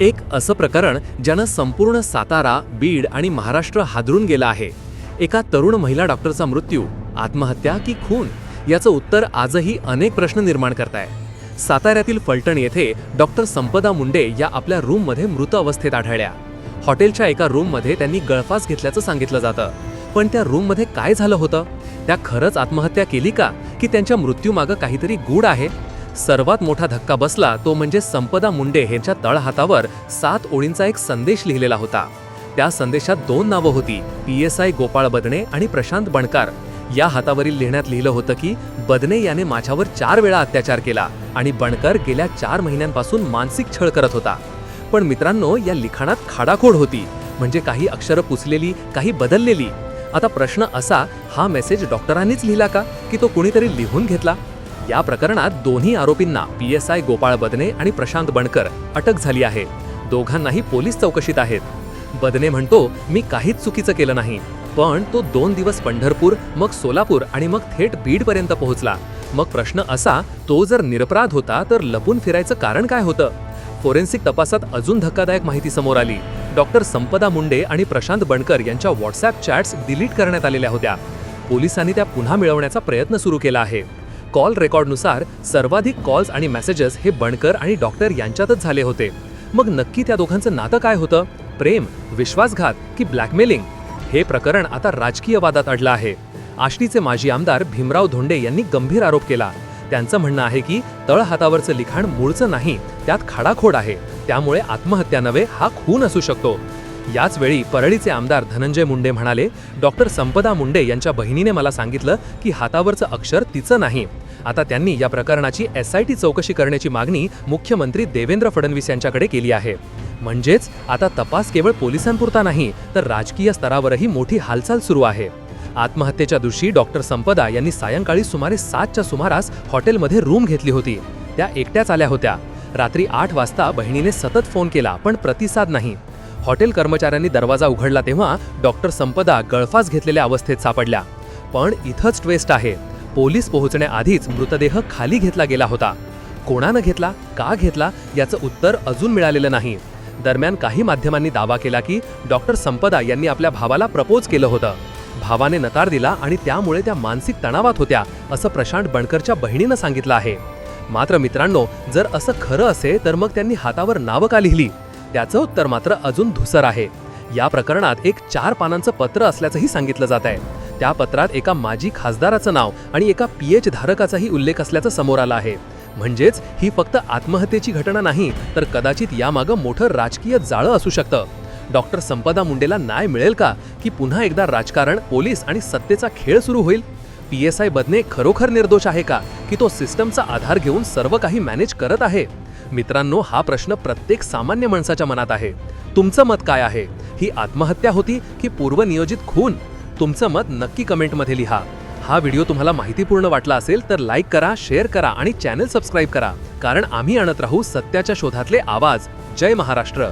एक असं प्रकरण ज्यानं संपूर्ण सातारा बीड आणि महाराष्ट्र हादरून गेलं आहे. एका तरुण महिला डॉक्टरचा मृत्यू आत्महत्या की खून? याचं उत्तर आजही अनेक प्रश्न निर्माण करताय. साताऱ्यातील फलटण येथे डॉक्टर संपदा मुंडे या आपल्या रूममध्ये मृत अवस्थेत आढळल्या. हॉटेलच्या एका रूममध्ये त्यांनी गळफास घेतल्याचं सांगितलं जातं. पण त्या रूममध्ये काय झालं होतं? त्या खरंच आत्महत्या केली का? की त्यांच्या मृत्यूमागं काहीतरी गूढ आहे? सर्वात मोठा धक्का बसला तो म्हणजे संपदा मुंडे यांच्या तळहातावर सात ओळींचा एक संदेश लिहिलेला होता. त्या संदेशात दोन नावं होती P S I Gopal Badne आणि प्रशांत बणकार या हातावरील लिहिण्यात लिहिलं होतं की बदने याने माझ्यावर चार वेळा अत्याचार केला आणि बणकर गेल्या चार महिन्यांपासून मानसिक छळ करत होता. पण मित्रांनो या लिखाणात खाडाखोड होती म्हणजे काही अक्षरं पुसलेली काही बदललेली. आता प्रश्न असा हा मेसेज डॉक्टरांनीच लिहिला का? की तो कुणीतरी लिहून घेतला? या प्रकरणात दोन्ही आरोपींना P S I Gopal Badne आणि प्रशांत बणकर अटक झाली आहे. दोघांनाही पोलीस चौकशीत आहेत. बदने म्हणतो मी काहीच चुकीचं केलं नाही. पण तो दोन दिवस पंढरपूर मग सोलापूर आणि मग थेट बीडपर्यंत पोहोचला. मग प्रश्न असा तो जर निरपराध होता तर लपून फिरायचं कारण काय होतं? फोरेन्सिक तपासात अजून धक्कादायक माहिती समोर आली. डॉक्टर संपदा मुंडे आणि प्रशांत बणकर यांच्या व्हॉट्सअप चॅट्स डिलीट करण्यात आलेल्या होत्या. पोलिसांनी त्या पुन्हा मिळवण्याचा प्रयत्न सुरू केला आहे. कॉल रेकॉर्डनुसार सर्वाधिक कॉल्स आणि मेसेजेस हे बणकर आणि डॉक्टर यांच्यातच झाले होते. मग नक्की त्या दोघांचं नातं काय होतं? प्रेम विश्वासघात की ब्लॅकमेलिंग? हे प्रकरण आता राजकीय वादात अडलं आहे. आष्टीचे माजी आमदार भीमराव धोंडे यांनी गंभीर आरोप केला. त्यांचं म्हणणं आहे की तळहातावरचं लिखाण मूळचं नाही त्यात खाडाखोड आहे. त्यामुळे आत्महत्या नव्हे हा खून असू शकतो. याच वेळी परळीचे आमदार धनंजय मुंडे म्हणाले डॉक्टर संपदा मुंडे यांच्या बहिणीने मला सांगितलं की हातावरचं अक्षर तिचं नाही. आता त्यांनी या प्रकरणाची एस आय टी चौकशी करण्याची मागणी मुख्यमंत्री देवेंद्र फडणवीस यांच्याकडे केली आहे. म्हणजेच आता तपास केवळ पोलिसांपुरता नाही तर राजकीय स्तरावरही मोठी हालचाल सुरू आहे. आत्महत्येच्या दिवशी डॉक्टर संपदा यांनी सायंकाळी सुमारे सातच्या सुमारास हॉटेलमध्ये रूम घेतली होती. त्या एकट्याच आल्या होत्या. रात्री आठ वाजता बहिणीने सतत फोन केला पण प्रतिसाद नाही. हॉटेल कर्मचाऱ्यांनी दरवाजा उघडला तेव्हा डॉक्टर संपदा गळफास घेतलेल्या अवस्थेत सापडल्या. पण इथंच ट्वेस्ट आहे. पोलीस पोहोचण्याआधीच मृतदेह खाली घेतला गेला होता. कोणानं घेतला का घेतला याचं उत्तर अजून मिळालेलं नाही. दरम्यान काही माध्यमांनी दावा केला की डॉक्टर संपदा यांनी आपल्या भावाला प्रपोज केलं होतं. भावाने नकार दिला आणि त्यामुळे त्या मानसिक तणावात होत्या असं प्रशांत बणकरच्या बहिणीनं सांगितलं आहे. मात्र मित्रांनो जर असं खरं असेल तर मग त्यांनी हातावर नावं का लिहिली? त्याचं उत्तर मात्र अजून धुसर आहे. या प्रकरणात एक चार पानांचं पत्र असल्याचंही सांगितलं जात आहे त्या पत्रात एका माजी खासदाराचं नाव आणि एका पीएच धारकाचाही उल्लेख असल्याचं समोर आलं आहे. म्हणजेच ही फक्त आत्महत्येची घटना नाही तर कदाचित यामागं मोठं राजकीय जाळं असू शकतं. डॉक्टर संपदा मुंडेला न्याय मिळेल का की पुन्हा एकदा राजकारण पोलीस आणि सत्तेचा खेळ सुरू होईल? पी एस आय बदने खरोखर निर्दोष आहे का की तो सिस्टमचा आधार घेऊन सर्व काही मॅनेज करत आहे? मित्रांनो हा प्रश्न प्रत्येक सामान्य माणसाच्या मनात आहे. तुमचं मत काय आहे? ही आत्महत्या होती की पूर्वनियोजित खून? तुमचं मत नक्की कमेंटमध्ये लिहा. हा व्हिडिओ तुम्हाला माहितीपूर्ण वाटला असेल तर लाईक करा शेअर करा आणि चॅनल सबस्क्राईब करा. कारण आम्ही आणत राहू सत्याच्या शोधातले आवाज. जय महाराष्ट्र.